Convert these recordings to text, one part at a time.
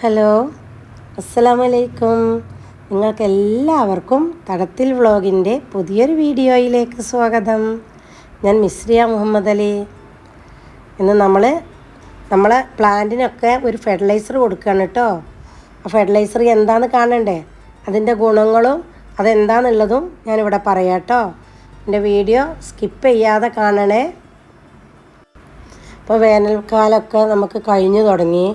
Hello. അസ്സലാമു അലൈക്കും നിങ്ങൾക്ക് എല്ലാവർക്കും തടത്തിൽ വ്ളോഗിന്റെ പുതിയൊരു വീഡിയോയിലേക്ക് സ്വാഗതം. ഞാൻ മിസ്രിയ മുഹമ്മദ് അലി. ഇന്ന് നമ്മൾ നമ്മളെ പ്ലാന്റിനൊക്കെ ഒരു ഫെർട്ടിലൈസർ കൊടുക്കുകയാണ് കേട്ടോ. ആ ഫെർട്ടിലൈസർ എന്താണെന്ന് കാണണ്ടേ? അതിന്റെ ഗുണങ്ങളും അതെന്താണെന്നുള്ളതും ഞാനിവിടെ പറയാം കേട്ടോ. എന്റെ വീഡിയോ സ്കിപ്പ് ചെയ്യാതെ കാണണേ. ഇപ്പോൾ വേനൽക്കാലമൊക്കെ നമുക്ക് കഴിഞ്ഞു തുടങ്ങി.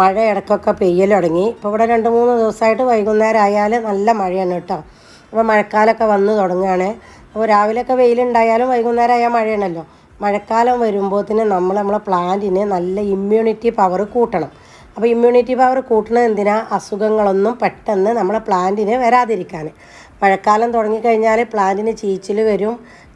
മഴ ഇടയ്ക്കൊക്കെ പെയ്യൽ തുടങ്ങി. ഇപ്പോൾ ഇവിടെ രണ്ട് മൂന്ന് ദിവസമായിട്ട് വൈകുന്നേരം ആയാൽ നല്ല മഴയാണ് കേട്ടോ. അപ്പോൾ മഴക്കാലമൊക്കെ വന്ന് തുടങ്ങുകയാണ്. അപ്പോൾ രാവിലെയൊക്കെ വെയിലുണ്ടായാലും വൈകുന്നേരം ആയാൽ മഴയാണല്ലോ. മഴക്കാലം വരുമ്പോഴത്തിന് നമ്മൾ നമ്മളെ പ്ലാന്റിന് നല്ല ഇമ്മ്യൂണിറ്റി പവർ കൂട്ടണം. അപ്പോൾ ഇമ്മ്യൂണിറ്റി പവർ കൂട്ടണത് എന്തിനാ? അസുഖങ്ങളൊന്നും പെട്ടെന്ന് നമ്മളെ പ്ലാന്റിന് വരാതിരിക്കാൻ മഴക്കാലം തുടങ്ങിക്കഴിഞ്ഞാൽ പ്ലാന്റിന് ചീച്ചിൽ വരും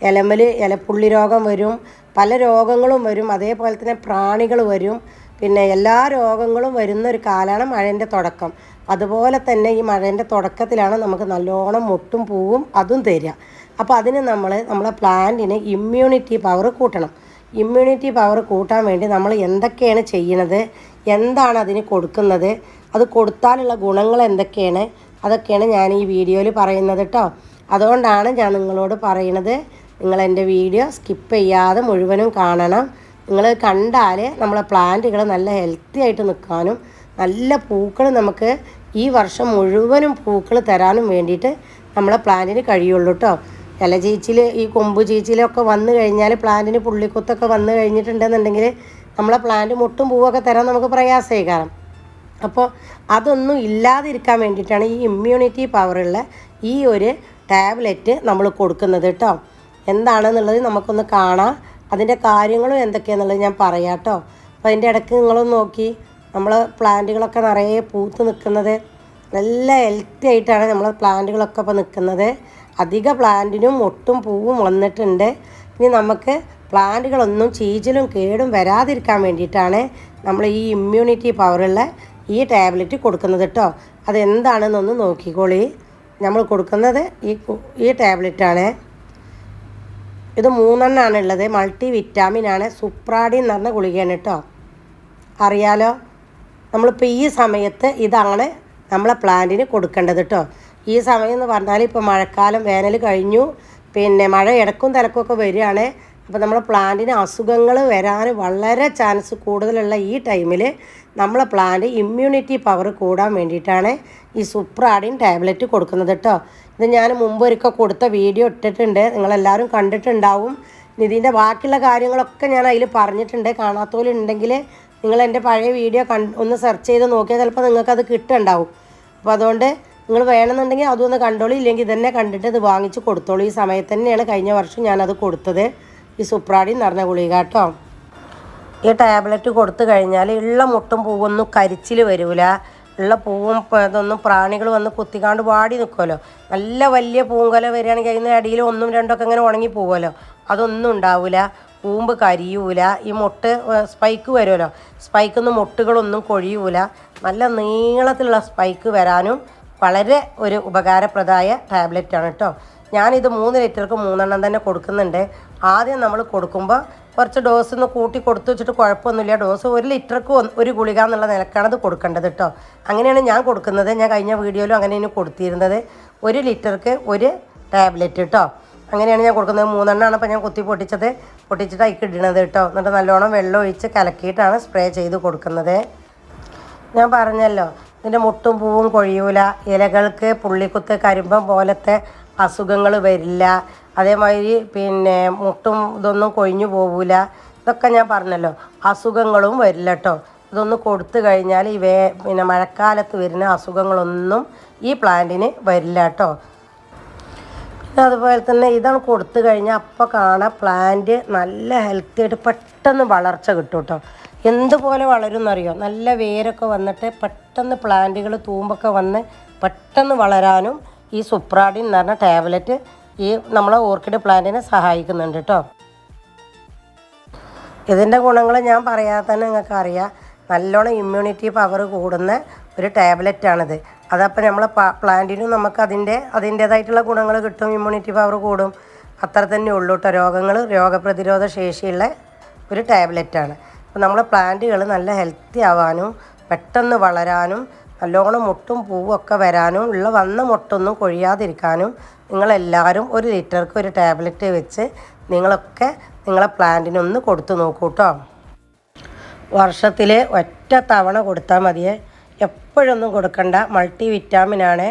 ഇലമൽ ഇലപ്പുള്ളി രോഗം വരും പല രോഗങ്ങളും വരും. അതേപോലെ തന്നെ പ്രാണികൾ വരും. പിന്നെ എല്ലാ രോഗങ്ങളും വരുന്ന ഒരു കാലമാണ് മഴേന്റെ തുടക്കം. അതുപോലെ തന്നെ ഈ മഴേന്റെ തുടക്കത്തിലാണ് നമുക്ക് നല്ലോണം മുട്ടും പൂവും അതും തരിക. അപ്പോൾ അതിന് നമ്മൾ നമ്മളെ പ്ലാന്റിന് ഇമ്മ്യൂണിറ്റി പവർ കൂട്ടണം. ഇമ്മ്യൂണിറ്റി പവർ കൂട്ടാൻ വേണ്ടി നമ്മൾ എന്തൊക്കെയാണ് ചെയ്യണത് എന്താണ് അതിന് കൊടുക്കുന്നത്? അത് കൊടുത്താലുള്ള ഗുണങ്ങൾ എന്തൊക്കെയാണ്? അതൊക്കെയാണ് ഞാൻ ഈ വീഡിയോയിൽ പറയുന്നത് കേട്ടോ അതുകൊണ്ടാണ് ഞാൻ നിങ്ങളോട് പറയുന്നത്. നിങ്ങൾ എന്റെ വീഡിയോ സ്കിപ്പ് ചെയ്യാതെ മുഴുവനും കാണണം. നിങ്ങൾ കണ്ടാൽ നമ്മളെ പ്ലാന്റുകൾ നല്ല ഹെൽത്തി ആയിട്ട് നിൽക്കാനും നല്ല പൂക്കൾ നമുക്ക് ഈ വർഷം മുഴുവനും പൂക്കൾ തരാനും വേണ്ടിയിട്ട് നമ്മളെ പ്ലാന്റിന് കഴിയുള്ളൂ കേട്ടോ ഇല ചീച്ചിൽ ഈ കൊമ്പ് ചീച്ചിലൊക്കെ വന്നു കഴിഞ്ഞാൽ പ്ലാന്റിന് പുള്ളിക്കുത്തൊക്കെ വന്നു കഴിഞ്ഞിട്ടുണ്ടെന്നുണ്ടെങ്കിൽ നമ്മളെ പ്ലാന്റ് മുട്ടും പൂവൊക്കെ തരാൻ നമുക്ക് പ്രയാസമായി കാരണം. അപ്പോൾ അതൊന്നും ഇല്ലാതിരിക്കാൻ വേണ്ടിയിട്ടാണ് ഈ ഇമ്മ്യൂണിറ്റി പവറുള്ള ഈ ഒരു ടാബ്ലറ്റ് നമ്മൾ കൊടുക്കുന്നത് കേട്ടോ എന്താണെന്നുള്ളത് നമുക്കൊന്ന് കാണാം. അതിന്റെ കാര്യങ്ങളും എന്തൊക്കെയാണെന്നുള്ളത് ഞാൻ പറയാം കേട്ടോ അപ്പോൾ അതിന്റെ ഇടയ്ക്ക് നിങ്ങളൊന്ന് നോക്കി. നമ്മൾ പ്ലാന്റുകളൊക്കെ നിറയെ പൂത്ത് നിൽക്കുന്നത് നല്ല ഹെൽത്തി ആയിട്ടാണ് നമ്മൾ പ്ലാന്റുകളൊക്കെ ഇപ്പോൾ നിൽക്കുന്നത്. അധിക പ്ലാന്റിനും ഒട്ടും പൂവും വന്നിട്ടുണ്ട്. ഇനി നമുക്ക് പ്ലാന്റുകളൊന്നും ചീച്ചിലും കേടും വരാതിരിക്കാൻ വേണ്ടിയിട്ടാണ് നമ്മൾ ഈ ഇമ്മ്യൂണിറ്റി പവറുള്ള ഈ ടാബ്ലറ്റ് കൊടുക്കുന്നത് കേട്ടോ അതെന്താണെന്നൊന്ന് നോക്കിക്കോളി. നമ്മൾ കൊടുക്കുന്നത് ഈ ഈ ടാബ്ലറ്റാണ് ഇത് മൂന്നെണ്ണമാണ് ഉള്ളത് മൾട്ടി വിറ്റാമിൻ ആണ് സുപ്രാഡി എന്ന് പറഞ്ഞ ഗുളികയാണ് കേട്ടോ അറിയാലോ? നമ്മളിപ്പോൾ ഈ സമയത്ത് ഇതാണ് നമ്മളെ പ്ലാന്റിന് കൊടുക്കേണ്ടത് കേട്ടോ ഈ സമയം എന്ന് പറഞ്ഞാൽ ഇപ്പോൾ മഴക്കാലം വേനൽ കഴിഞ്ഞു. പിന്നെ മഴ ഇടക്കും തിരക്കൊക്കെ വരികയാണ്. അപ്പോൾ നമ്മളെ പ്ലാന്റിന് അസുഖങ്ങൾ വരാൻ വളരെ ചാൻസ് കൂടുതലുള്ള ഈ ടൈമിൽ നമ്മളെ പ്ലാന്റ് ഇമ്മ്യൂണിറ്റി പവർ കൂടാൻ വേണ്ടിയിട്ടാണ് ഈ സുപ്രാഡിൻ ടാബ്ലറ്റ് കൊടുക്കുന്നത് കേട്ടോ. ഇത് ഞാൻ മുമ്പ് ഒരിക്കൽ കൊടുത്ത വീഡിയോ ഇട്ടിട്ടുണ്ട്. നിങ്ങളെല്ലാവരും കണ്ടിട്ടുണ്ടാവും. നിതിന്റെ ബാക്കിയുള്ള കാര്യങ്ങളൊക്കെ ഞാൻ അതിൽ പറഞ്ഞിട്ടുണ്ട്. കാണാത്തവരുണ്ടെങ്കിൽ നിങ്ങൾ എന്റെ പഴയ വീഡിയോ കൺ ഒന്ന് സെർച്ച് ചെയ്ത് നോക്കിയാൽ ചിലപ്പോൾ നിങ്ങൾക്കത് കിട്ടുണ്ടാവും അപ്പോൾ അതുകൊണ്ട് നിങ്ങൾ വേണമെന്നുണ്ടെങ്കിൽ അതൊന്ന് കണ്ടോളൂ. ഇല്ലെങ്കിൽ ഇതന്നെ കണ്ടിട്ട് ഇത് വാങ്ങിച്ച് കൊടുത്തോളൂ. ഈ സമയത്ത് തന്നെയാണ് കഴിഞ്ഞ വർഷം ഞാനത് കൊടുത്തത്. ഈ സുപ്രാടി നിറഞ്ഞ ഗുളിക കേട്ടോ. ഈ ടാബ്ലറ്റ് കൊടുത്തു കഴിഞ്ഞാൽ ഉള്ള മുട്ടും പൂവൊന്നും കരിച്ചിൽ വരില്ല ഉള്ള പൂവും ഇതൊന്നും പ്രാണികൾ വന്ന് കുത്തിക്കാണ്ട് വാടി നിൽക്കുമല്ലോ നല്ല വലിയ പൂങ്കല വരികയാണെങ്കിൽ അതിന് അടിയിൽ ഒന്നും രണ്ടൊക്കെ ഇങ്ങനെ ഉണങ്ങി പോകുമല്ലോ അതൊന്നും ഉണ്ടാവില്ല പൂമ്പ് കരിയൂല. ഈ മുട്ട് സ്പൈക്ക് വരുമല്ലോ. സ്പൈക്കിൽ നിന്ന് മുട്ടുകളൊന്നും കൊഴിയൂല. നല്ല നീളത്തിലുള്ള സ്പൈക്ക് വരാനും വളരെ ഒരു ഉപകാരപ്രദമായ ടാബ്ലറ്റാണ് കേട്ടോ. ഞാനിത് മൂന്ന് ലിറ്റർക്ക് മൂന്നെണ്ണം തന്നെ കൊടുക്കുന്നുണ്ട്. ആദ്യം നമ്മൾ കൊടുക്കുമ്പോൾ കുറച്ച് ഡോസ് ഒന്ന് കൂട്ടി കൊടുത്തു വെച്ചിട്ട് കുഴപ്പമൊന്നുമില്ല. ഡോസ് ഒരു ലിറ്റർക്ക് ഒരു ഗുളിക എന്നുള്ള നിലക്കാണ് അത് കൊടുക്കേണ്ടത് കേട്ടോ അങ്ങനെയാണ് ഞാൻ കൊടുക്കുന്നത്. ഞാൻ കഴിഞ്ഞ വീഡിയോയിലും അങ്ങനെയാണ് കൊടുത്തിരുന്നത്. ഒരു ലിറ്റർക്ക് ഒരു ടാബ്ലറ്റ് കേട്ടോ അങ്ങനെയാണ് ഞാൻ കൊടുക്കുന്നത്. മൂന്നെണ്ണമാണ് അപ്പോൾ ഞാൻ കുത്തി പൊട്ടിച്ചത്. പൊട്ടിച്ചിട്ട് അതിക്ക് ഇടണത് കേട്ടോ എന്നിട്ട് നല്ലോണം വെള്ളം ഒഴിച്ച് കലക്കിയിട്ടാണ് സ്പ്രേ ചെയ്ത് കൊടുക്കുന്നത്. ഞാൻ പറഞ്ഞല്ലോ ഇതിന്റെ മുട്ടും പൂവും കൊഴിയൂല. ഇലകൾക്ക് പുള്ളിക്കുത്ത് കരിമ്പം പോലത്തെ അസുഖങ്ങൾ വരില്ല. അതേമാതിരി പിന്നെ മുട്ടും ഇതൊന്നും കൊഴിഞ്ഞു പോവില്ല ഇതൊക്കെ ഞാൻ പറഞ്ഞല്ലോ. അസുഖങ്ങളും വരില്ല കേട്ടോ ഇതൊന്ന് കൊടുത്തു കഴിഞ്ഞാൽ ഈ വേ പിന്നെ മഴക്കാലത്ത് വരുന്ന അസുഖങ്ങളൊന്നും ഈ പ്ലാന്റിന് വരില്ല കേട്ടോ പിന്നെ അതുപോലെ തന്നെ ഇതാണ് കൊടുത്തു കഴിഞ്ഞാൽ അപ്പോൾ കാണാം പ്ലാന്റ് നല്ല ഹെൽത്തി ആയിട്ട് പെട്ടെന്ന് വളർച്ച കിട്ടും കേട്ടോ എന്തുപോലെ വളരും എന്നറിയോ നല്ല വേരൊക്കെ വന്നിട്ട് പെട്ടെന്ന് പ്ലാന്റുകൾ തൂമ്പൊക്കെ വന്ന് പെട്ടെന്ന് വളരാനും ഈ സുപ്രാഡിൻ എന്ന് പറഞ്ഞ ടാബ്ലറ്റ് ഈ നമ്മളെ ഓർക്കിഡ് പ്ലാന്റിനെ സഹായിക്കുന്നുണ്ട് കേട്ടോ. ഇതിന്റെ ഗുണങ്ങൾ ഞാൻ പറയാതെ തന്നെ നിങ്ങൾക്ക് അറിയാം. നല്ലോണം ഇമ്മ്യൂണിറ്റി പവർ കൂടുന്ന ഒരു ടാബ്ലറ്റാണിത് അതപ്പോൾ നമ്മളെ പ്ലാന്റിനും നമുക്ക് അതിന്റെ അതിന്റേതായിട്ടുള്ള ഗുണങ്ങൾ കിട്ടും ഇമ്മ്യൂണിറ്റി പവർ കൂടും. അത്ര തന്നെ ഉള്ളൂ കേട്ടോ. രോഗങ്ങൾ രോഗപ്രതിരോധ ശേഷിയുള്ള ഒരു ടാബ്ലറ്റാണ് അപ്പോൾ നമ്മളെ പ്ലാന്റുകൾ നല്ല ഹെൽത്തി ആവാനും പെട്ടെന്ന് വളരാനും നല്ലോണം മുട്ടും പൂവൊക്കെ വരാനും ഉള്ള വന്ന മുട്ടൊന്നും കൊഴിയാതിരിക്കാനും നിങ്ങളെല്ലാവരും ഒരു ലിറ്റർക്ക് ഒരു ടാബ്ലറ്റ് വെച്ച് നിങ്ങളൊക്കെ നിങ്ങളെ പ്ലാന്റിനൊന്ന് കൊടുത്തു നോക്കൂ കേട്ടോ വർഷത്തിൽ ഒറ്റ തവണ കൊടുത്താൽ മതിയേ. എപ്പോഴൊന്നും കൊടുക്കണ്ട. മൾട്ടി വിറ്റാമിനാണ്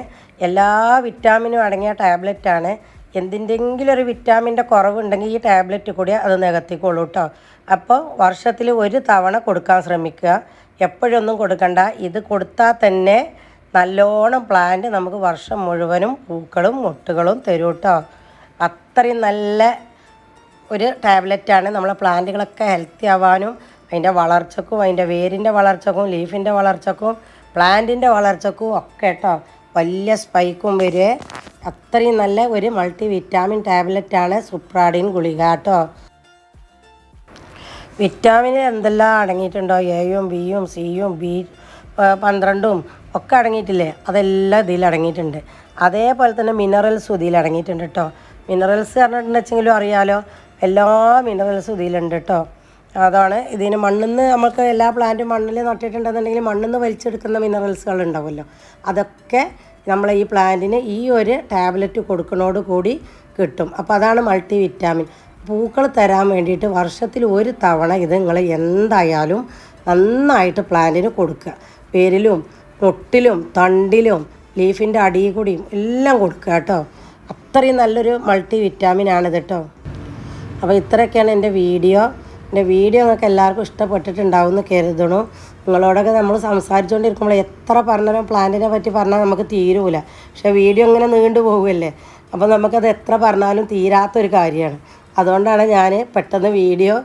എല്ലാ വിറ്റാമിനും അടങ്ങിയ ടാബ്ലറ്റാണ്. എന്തിന്റെങ്കിലും ഒരു വിറ്റാമിന്റെ കുറവുണ്ടെങ്കിൽ ഈ ടാബ്ലറ്റ് കൂടി അത് നികത്തിക്കോളൂ കേട്ടോ അപ്പോൾ വർഷത്തിൽ ഒരു തവണ കൊടുക്കാൻ ശ്രമിക്കുക. എപ്പോഴൊന്നും കൊടുക്കണ്ട. ഇത് കൊടുത്താൽ തന്നെ നല്ലോണം പ്ലാന്റ് നമുക്ക് വർഷം മുഴുവനും പൂക്കളും മുട്ടുകളും തരും കേട്ടോ അത്രയും നല്ല ഒരു ടാബ്ലറ്റാണ് നമ്മളെ പ്ലാന്റുകളൊക്കെ ഹെൽത്തി ആവാനും അതിന്റെ വളർച്ചക്കും അതിന്റെ വേരിന്റെ വളർച്ചക്കും ലീഫിന്റെ വളർച്ചക്കും പ്ലാന്റിന്റെ വളർച്ചക്കും ഒക്കെ കേട്ടോ വലിയ സ്പൈക്കും വരെ. അത്രയും നല്ല ഒരു മൾട്ടി വിറ്റാമിൻ ടാബ്ലറ്റാണ് സുപ്രാഡിൻ ഗുളിക കേട്ടോ വിറ്റാമിൻ എന്തെല്ലാം അടങ്ങിയിട്ടുണ്ടോ? എയും ബിയും സിയും ബി പന്ത്രണ്ടും ഒക്കെ അടങ്ങിയിട്ടില്ലേ? അതെല്ലാം ഇതിൽ അടങ്ങിയിട്ടുണ്ട്. അതേപോലെ തന്നെ മിനറൽസും ഇതിൽ അടങ്ങിയിട്ടുണ്ട് കേട്ടോ മിനറൽസ് പറഞ്ഞിട്ടുണ്ടെച്ചെങ്കിലും അറിയാലോ എല്ലാ മിനറൽസും ഇതിലുണ്ട് കേട്ടോ അതാണ് ഇതിന് മണ്ണിന്ന് നമുക്ക് എല്ലാ പ്ലാന്റും മണ്ണിൽ നട്ടിട്ടുണ്ടെന്നുണ്ടെങ്കിൽ മണ്ണിന്ന് വലിച്ചെടുക്കുന്ന മിനറൽസുകൾ ഉണ്ടാവുമല്ലോ. അതൊക്കെ നമ്മൾ ഈ പ്ലാന്റിന് ഈ ഒരു ടാബ്ലറ്റ് കൊടുക്കണോട് കൂടി കിട്ടും. അപ്പോൾ അതാണ് മൾട്ടി വിറ്റാമിൻ പൂക്കൾ തരാൻ വേണ്ടിയിട്ട് വർഷത്തിൽ ഒരു തവണ ഇത് നിങ്ങൾ എന്തായാലും നന്നായിട്ട് പ്ലാന്റിന് കൊടുക്കുക. പേരിലും മുട്ടിലും തണ്ടിലും ലീഫിന്റെ അടിയിൽ കൂടിയും എല്ലാം കൊടുക്കുക കേട്ടോ. അത്രയും നല്ലൊരു മൾട്ടി വിറ്റാമിൻ ആണിത് കേട്ടോ. അപ്പോൾ ഇത്രയൊക്കെയാണ് എന്റെ വീഡിയോ. എന്റെ വീഡിയോ നിങ്ങൾക്ക് എല്ലാവർക്കും ഇഷ്ടപ്പെട്ടിട്ടുണ്ടാവും എന്ന് കരുതണു നിങ്ങളോടൊക്കെ നമ്മൾ സംസാരിച്ചുകൊണ്ടിരിക്കുമ്പോൾ എത്ര പറഞ്ഞാലും പ്ലാന്റിനെ പറ്റി പറഞ്ഞാൽ നമുക്ക് തീരൂല. പക്ഷേ വീഡിയോ ഇങ്ങനെ നീണ്ടു പോകുമല്ലേ അപ്പോൾ നമുക്കത് എത്ര പറഞ്ഞാലും തീരാത്തൊരു കാര്യമാണ്. അതുകൊണ്ടാണ് ഞാൻ പെട്ടെന്ന് വീഡിയോ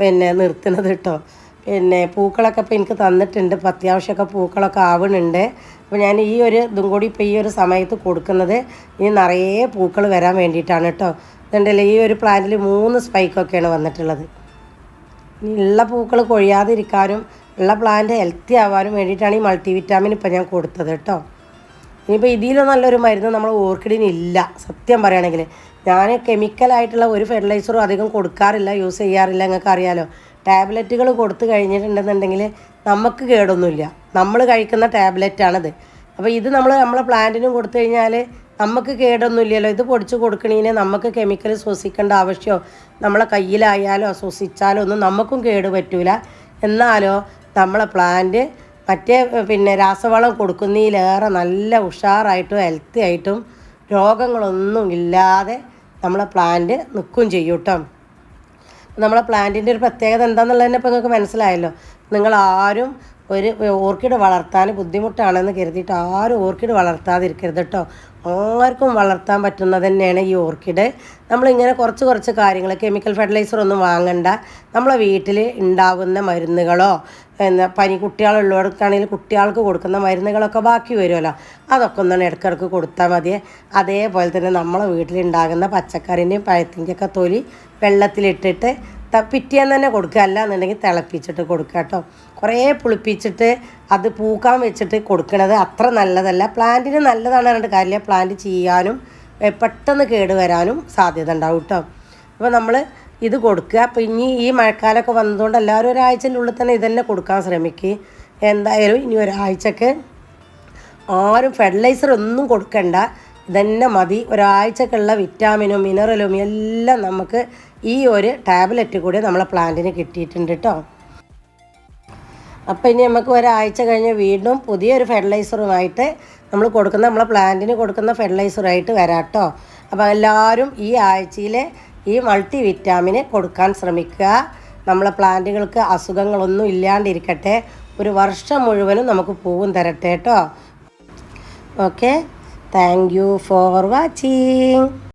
പിന്നെ നിർത്തുന്നത് കേട്ടോ പിന്നെ പൂക്കളൊക്കെ ഇപ്പോൾ എനിക്ക് തന്നിട്ടുണ്ട്. ഇപ്പോൾ അത്യാവശ്യമൊക്കെ പൂക്കളൊക്കെ ആവുന്നുണ്ട് അപ്പോൾ ഞാൻ ഈ ഒരു ഇതും കൂടി ഇപ്പോൾ ഈ ഒരു സമയത്ത് കൊടുക്കുന്നത് ഇനി നിറയെ പൂക്കൾ വരാൻ വേണ്ടിയിട്ടാണ് കേട്ടോ ഇതുണ്ടല്ലോ ഈ ഒരു പ്ലാന്റിൽ മൂന്ന് സ്പൈക്കൊക്കെയാണ് വന്നിട്ടുള്ളത്. ഇനി ഉള്ള പൂക്കൾ കൊഴിയാതിരിക്കാനും ഉള്ള പ്ലാന്റ് ഹെൽത്തി ആവാനും വേണ്ടിയിട്ടാണ് ഈ മൾട്ടി വിറ്റാമിൻ ഇപ്പോൾ ഞാൻ കൊടുത്തത് കേട്ടോ ഇനിയിപ്പോൾ ഇതിലും നല്ലൊരു മരുന്ന് നമ്മൾ ഓർക്കിഡിന് ഇല്ല. സത്യം പറയുകയാണെങ്കിൽ ഞാൻ കെമിക്കലായിട്ടുള്ള ഒരു ഫെർട്ടിലൈസറും അധികം കൊടുക്കാറില്ല യൂസ് ചെയ്യാറില്ല നിങ്ങൾക്ക് അറിയാലോ. ടാബ്ലറ്റുകൾ കൊടുത്തു കഴിഞ്ഞിട്ടുണ്ടെന്നുണ്ടെങ്കിൽ നമുക്ക് കേടൊന്നുമില്ല. നമ്മൾ കഴിക്കുന്ന ടാബ്ലറ്റാണിത് അപ്പോൾ ഇത് നമ്മൾ നമ്മളെ പ്ലാന്റിനും കൊടുത്തു കഴിഞ്ഞാൽ നമുക്ക് കേടൊന്നുമില്ലല്ലോ. ഇത് പൊടിച്ച് കൊടുക്കണീനെ നമുക്ക് കെമിക്കൽ ശ്വസിക്കേണ്ട ആവശ്യമോ നമ്മളെ കയ്യിലായാലോ ശ്വസിച്ചാലോ ഒന്നും നമുക്കും കേട് പറ്റൂല. എന്നാലോ നമ്മളെ പ്ലാന്റ് മറ്റേ പിന്നെ രാസവളം കൊടുക്കുന്നതിലേറെ നല്ല ഉഷാറായിട്ടും ഹെൽത്തി ആയിട്ടും രോഗങ്ങളൊന്നും ഇല്ലാതെ നമ്മളെ പ്ലാന്റ് നിൽക്കുകയും ചെയ്യും കേട്ടോ. നമ്മളെ പ്ലാന്റിന്റെ ഒരു പ്രത്യേകത എന്താണെന്നുള്ളതിനെ ഇപ്പോൾ നിങ്ങൾക്ക് മനസ്സിലായല്ലോ. നിങ്ങൾ ആരും ഒരു ഓർക്കിഡ് വളർത്താൻ ബുദ്ധിമുട്ടാണെന്ന് കരുതിയിട്ട് ആരും ഓർക്കിഡ് വളർത്താതിരിക്കരുത് കേട്ടോ. ആർക്കും വളർത്താൻ പറ്റുന്നത് തന്നെയാണ് ഈ ഓർക്കിഡ്. നമ്മളിങ്ങനെ കുറച്ച് കുറച്ച് കാര്യങ്ങൾ കെമിക്കൽ ഫെർട്ടിലൈസർ ഒന്നും വാങ്ങണ്ട. നമ്മളെ വീട്ടിൽ ഉണ്ടാകുന്ന മരുന്നുകളോ എന്താ പനി കുട്ടികളുള്ളവർക്കാണെങ്കിൽ കുട്ടികൾക്ക് കൊടുക്കുന്ന മരുന്നുകളൊക്കെ ബാക്കി വരുമല്ലോ. അതൊക്കെ ഒന്നാണ് ഇടയ്ക്കിടയ്ക്ക് കൊടുത്താൽ മതി. അതേപോലെ തന്നെ നമ്മളെ വീട്ടിലുണ്ടാകുന്ന പച്ചക്കറിന്റെയും പഴത്തിന്റെയൊക്കെ തൊലി വെള്ളത്തിലിട്ടിട്ട് ത പിറ്റിയാൻ തന്നെ കൊടുക്കുക. അല്ല എന്നുണ്ടെങ്കിൽ തിളപ്പിച്ചിട്ട് കൊടുക്കുക കേട്ടോ. കുറേ പുളിപ്പിച്ചിട്ട് അത് പൂക്കാൻ വെച്ചിട്ട് കൊടുക്കണത് അത്ര നല്ലതല്ല. പ്ലാന്റിന് നല്ലതാണ് പറഞ്ഞിട്ട് കാര്യമില്ല. പ്ലാന്റ് ചെയ്യാനും പെട്ടെന്ന് കേടുവരാനും സാധ്യത ഉണ്ടാവും കേട്ടോ അപ്പോൾ നമ്മൾ ഇത് കൊടുക്കുക. അപ്പോൾ ഇനി ഈ മഴക്കാലമൊക്കെ വന്നതുകൊണ്ട് എല്ലാവരും ഒരാഴ്ചന്റെ ഉള്ളിൽ തന്നെ ഇതന്നെ കൊടുക്കാൻ ശ്രമിക്കുക എന്തായാലും ഇനി ഒരാഴ്ചക്ക് ആരും ഫെർട്ടിലൈസർ ഒന്നും കൊടുക്കണ്ട. ഇതന്നെ മതി. ഒരാഴ്ചക്കുള്ള വിറ്റാമിനും മിനറലും എല്ലാം നമുക്ക് ഈ ഒരു ടാബ്ലറ്റ് കൂടി നമ്മളെ പ്ലാന്റിന് കിട്ടിയിട്ടുണ്ട് കേട്ടോ അപ്പോൾ ഇനി നമുക്ക് ഒരാഴ്ച കഴിഞ്ഞ് വീണ്ടും പുതിയൊരു ഫെർട്ടിലൈസറുമായിട്ട് നമ്മൾ കൊടുക്കുന്ന നമ്മളെ പ്ലാന്റിന് കൊടുക്കുന്ന ഫെർട്ടിലൈസറായിട്ട് വരാം കേട്ടോ അപ്പോൾ എല്ലാവരും ഈ ആഴ്ചയിൽ ഈ മൾട്ടി വിറ്റാമിന് കൊടുക്കാൻ ശ്രമിക്കുക. നമ്മളെ പ്ലാന്റുകൾക്ക് അസുഖങ്ങളൊന്നും ഇല്ലാണ്ടിരിക്കട്ടെ. ഒരു വർഷം മുഴുവനും നമുക്ക് പൂവും തരട്ടെ കേട്ടോ. Okay thank you for watching